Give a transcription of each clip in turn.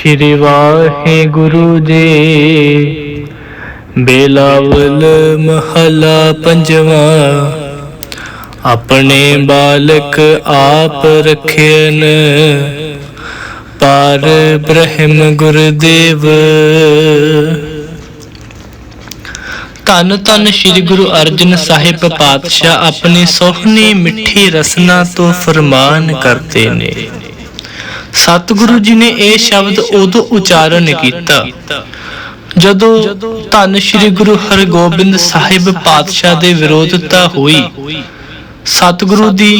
ਸ਼੍ਰੀ ਵਾਹਿਗੁਰੂ ਜੀ। ਬੇਲਾਵਲ ਮਹਲਾ ਪੰਜਵਾਂ। ਆਪਣੇ ਬਾਲਕ ਆਪ ਰਖਿਆਨ ਪਰ ਬ੍ਰਹਮ ਗੁਰਦੇਵ। ਧੰਨ ਧੰਨ ਸ੍ਰੀ ਗੁਰੂ ਅਰਜਨ ਸਾਹਿਬ ਪਾਤਸ਼ਾਹ ਆਪਣੀ ਸੋਹਣੀ ਮਿੱਠੀ ਰਸਨਾ ਤੋਂ ਫਰਮਾਨ ਕਰਦੇ ਨੇ। ਸਤਿਗੁਰੂ ਜੀ ਨੇ ਇਹ ਸ਼ਬਦ ਉਦੋਂ ਉਚਾਰਨ ਕੀਤਾ। ਜਦੋਂ ਧੰਨ ਸ੍ਰੀ ਗੁਰੂ ਹਰਗੋਬਿੰਦ ਸਾਹਿਬ ਪਾਤਸ਼ਾਹ ਦੇ ਵਿਰੋਧਤਾ ਹੋਈ। ਸਤਿਗੁਰੂ ਦੀ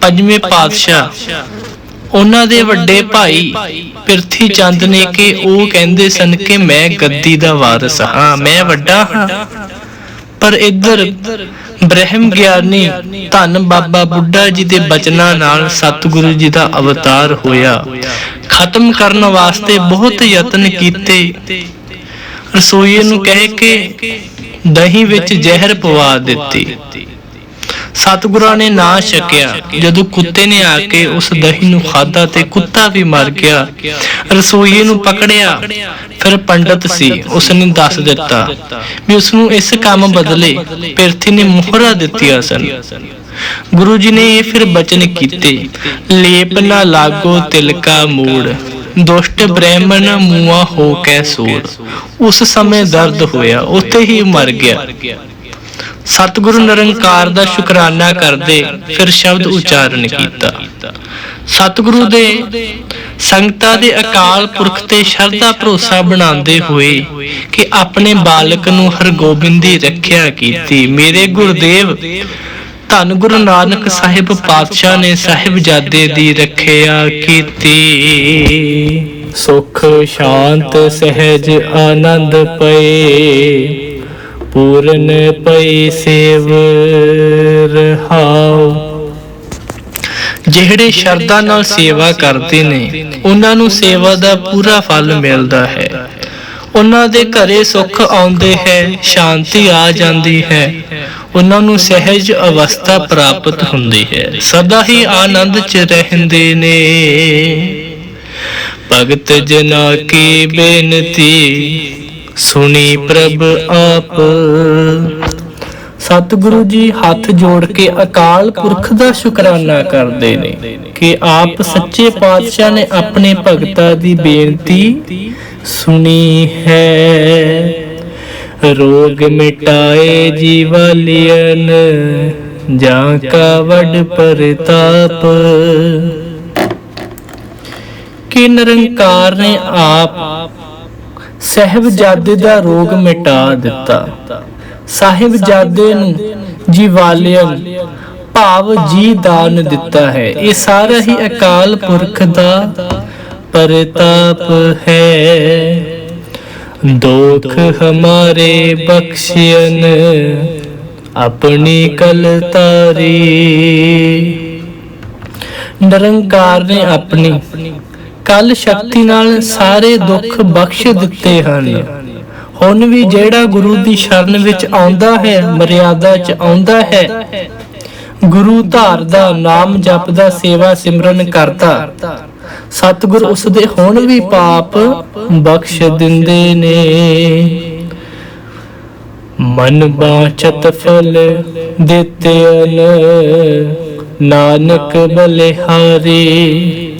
ਪੰਜਵੇਂ ਪਾਤਸ਼ਾਹ, ਉਹਨਾਂ ਦੇ ਵੱਡੇ ਭਾਈ ਪਿਰਥੀ ਚੰਦ ਨੇ ਕਿ ਉਹ ਕਹਿੰਦੇ ਸਨ ਕਿ ਮੈਂ ਗੱਦੀ ਦਾ ਵਾਰਿਸ ਹਾਂ, ਮੈਂ ਵੱਡਾ ਹਾਂ। ਪਰ ਇੱਧਰ ਬ੍ਰਹਮ ਗਿਆਨੀ ਧੰਨ ਬਾਬਾ ਬੁੱਢਾ ਜੀ ਦੇ ਬਚਨਾਂ ਨਾਲ ਸਤਿਗੁਰੂ ਜੀ ਦਾ ਅਵਤਾਰ ਹੋਇਆ। ਖਤਮ ਕਰਨ ਵਾਸਤੇ ਬਹੁਤ ਯਤਨ ਕੀਤੇ। ਰਸੋਈਏ ਨੂੰ ਕਹਿ ਕੇ ਦਹੀਂ ਵਿੱਚ ਜ਼ਹਿਰ ਪਵਾ ਦਿੱਤੀ। ਸਤਿਗੁਰਾਂ ਨੇ ਨਾ ਛਕਿਆ। ਜਦੋਂ ਕੁੱਤੇ ਨੇ ਆ ਕੇ ਉਸ ਦਹੀਂ ਨੂੰ ਖਾਧਾ ਤੇ ਕੁੱਤਾ ਵੀ ਮਰ ਗਿਆ, ਰਸੋਈਏ ਨੂੰ ਪਕੜਿਆ। ਫਿਰ ਪੰਡਤ ਸੀ ਉਸ ਨੇ ਦੱਸ ਦਿੱਤਾ ਵੀ ਉਸ ਨੂੰ ਇਸ ਕੰਮ ਬਦਲੇ ਪਿਰਥੀ ਨੇ ਮੋਹਰਾ ਦਿੱਤੀਆਂ ਸਨ। ਗੁਰੂ ਜੀ ਨੇ ਇਹ ਫਿਰ ਬਚਨ ਕੀਤੇ, ਲੇਪ ਨਾ ਲਾਗੋ ਤਿਲਕਾ ਮੂੜ, ਦੁਸ਼ਟ ਬ੍ਰਾਹਮਣ ਮੂਆ ਹੋ ਕੇ ਸੂਰ। ਉਸ ਸਮੇਂ ਦਰਦ ਹੋਇਆ, ਉੱਥੇ ਹੀ ਮਰ ਗਿਆ। ਸਤਿਗੁਰੂ ਨਿਰੰਕਾਰ ਦਾ ਸ਼ੁਕਰਾਨਾ ਕਰਦੇ ਫਿਰ ਸ਼ਬਦ ਉਚਾਰਨ ਕੀਤਾ। ਸਤਿਗੁਰੂ ਦੇ ਸੰਗਤਾਂ ਦੇ ਅਕਾਲ ਪੁਰਖ ਤੇ ਸ਼ਰਧਾ ਭਰੋਸਾ ਬਣਾਉਂਦੇ ਹੋਏ ਕਿ ਆਪਣੇ ਬਾਲਕ ਨੂੰ ਹਰਗੋਬਿੰਦ ਦੀ ਰੱਖਿਆ ਕੀਤੀ। ਮੇਰੇ ਗੁਰਦੇਵ, ਧੰਨ ਗੁਰੂ ਨਾਨਕ ਸਾਹਿਬ ਪਾਤਸ਼ਾਹ ਨੇ ਸਾਹਿਬਜ਼ਾਦੇ ਦੀ ਰੱਖਿਆ ਕੀਤੀ। ਸੁਖ, ਸ਼ਾਂਤ, ਸਹਿਜ, ਆਨੰਦ ਪਏ। ਪੂਰਨ ਪਈ ਸੇਵ ਰਹਾਉ ਜਿਹੜੇ ਸ਼ਰਧਾ ਨਾਲ ਸੇਵਾ ਕਰਦੇ ਨੇ, ਉਹਨਾਂ ਨੂੰ ਸੇਵਾ ਦਾ ਪੂਰਾ ਫਲ ਮਿਲਦਾ ਹੈ। ਉਹਨਾਂ ਦੇ ਘਰੇ ਸੁੱਖ ਆਉਂਦੇ ਹੈ, ਸ਼ਾਂਤੀ ਆ ਜਾਂਦੀ ਹੈ। ਉਹਨਾਂ ਨੂੰ ਸਹਿਜ ਅਵਸਥਾ ਪ੍ਰਾਪਤ ਹੁੰਦੀ ਹੈ। ਸਦਾ ਹੀ ਆਨੰਦ ਚ ਰਹਿੰਦੇ ਨੇ। ਭਗਤ ਜਨਾ ਕੀ ਬੇਨਤੀ? ਸੁਣੀ ਪ੍ਰਭ ਆਪ। ਸਤਿਗੁਰੂ ਜੀ ਹੱਥ ਜੋੜ ਕੇ ਅਕਾਲ ਪੁਰਖ ਦਾ ਸ਼ੁਕਰਾਨਾ ਕਰਦੇ ਨੇ ਕਿ ਆਪ ਸੱਚੇ ਪਾਤਸ਼ਾਹ ਨੇ ਆਪਣੇ ਭਗਤਾਂ ਦੀ ਬੇਨਤੀ ਸੁਣੀ ਹੈ। ਰੋਗ ਮਿਟਾਏ ਜੀਵਲਿයਨ ਜਾਂ ਕਾ ਵੱਡ ਪ੍ਰਤਾਪ। ਕਿ ਨਿਰੰਕਾਰ ਨੇ ਆਪ ਸਹਿਬਜ਼ਾਦੇ ਦਾ ਰੋਗ ਮਿਟਾ ਦਿੱਤਾ। ਸਾਹਿਬਜ਼ਾਦੇ ਨੂੰ ਜੀਵਾਲਿਅਨ ਭਾਵ ਜੀ ਦਾਨ ਦਿੱਤਾ ਹੈ। ਇਹ ਸਾਰਾ ਹੀ ਅਕਾਲ ਪੁਰਖ ਦਾ ਪ੍ਰਤਾਪ ਹੈ। ਦੁਖ ਹਮਾਰੇ ਬਖਸ਼ਿयन ਆਪਣੀ ਕਲ ਤਾਰੀ ਨਿਰੰਕਾਰ ਨੇ ਆਪਣੀ ਕਲ ਸ਼ਕਤੀ ਨਾਲ ਸਾਰੇ ਦੁੱਖ ਬਖਸ਼ ਦਿੱਤੇ ਹਨ। ਹੁਣ ਵੀ ਜਿਹੜਾ ਗੁਰੂ ਦੀ ਸ਼ਰਨ ਵਿੱਚ ਆਉਂਦਾ ਹੈ, ਮਰਿਆਦਾ 'ਚ ਆਉਂਦਾ ਹੈ, ਗੁਰੂ ਧਾਰ ਦਾ ਨਾਮ ਜਪਦਾ, ਸੇਵਾ ਸਿਮਰਨ ਕਰਦਾ। ਸਤਿਗੁਰ ਉਸ ਦੇ ਹੁਣ ਵੀ ਪਾਪ ਬਖਸ਼ ਦਿੰਦੇ ਨੇ। ਮਨ ਬਾਚਤ ਫਲ ਦਿੱਤੇ ਅਨ ਨਾਨਕ ਬਲਿਹਾਰੀ।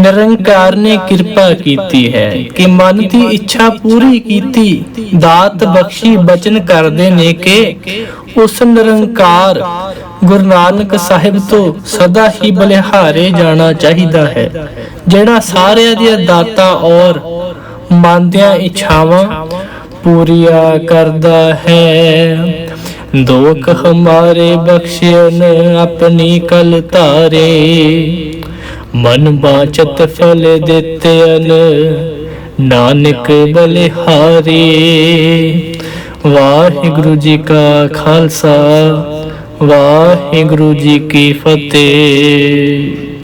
ਨਿਰੰਕਾਰ ਨੇ ਕਿਰਪਾ ਕੀਤੀ ਹੈ ਕਿ ਮਨ ਦੀ ਇੱਛਾ ਪੂਰੀ ਕੀਤੀ, ਦਾਤ ਬਖਸ਼ੀ ਬਚਨ ਕਰਦੇ ਨੇ ਕਿ ਉਸ ਨਿਰੰਕਾਰ ਗੁਰੂ ਨਾਨਕ ਸਾਹਿਬ ਤੋਂ ਸਦਾ ਹੀ ਬਲਿਹਾਰੇ ਜਾਣਾ ਚਾਹੀਦਾ ਹੈ, ਜਿਹੜਾ ਸਾਰਿਆਂ ਦੀਆਂ ਦਾਤਾਂ ਔਰ ਮਨ ਦੀਆਂ ਇੱਛਾਵਾਂ ਪੂਰੀਆਂ ਕਰਦਾ ਹੈ। ਦੁੱਖ ਹਮਾਰੇ ਬਖਸ਼ਿयन ਆਪਣੀ ਕਲ ਤਾਰੇ। ਮਨ ਬਾਚਤ ਫਲ ਦਿੱਤੇ ਨਾਨਕ ਬਲਿਹਾਰੀ। ਵਾਹਿਗੁਰੂ ਜੀ ਕਾ ਖਾਲਸਾ ਵਾਹਿਗੁਰੂ ਜੀ ਕੀ ਫਤਿਹ।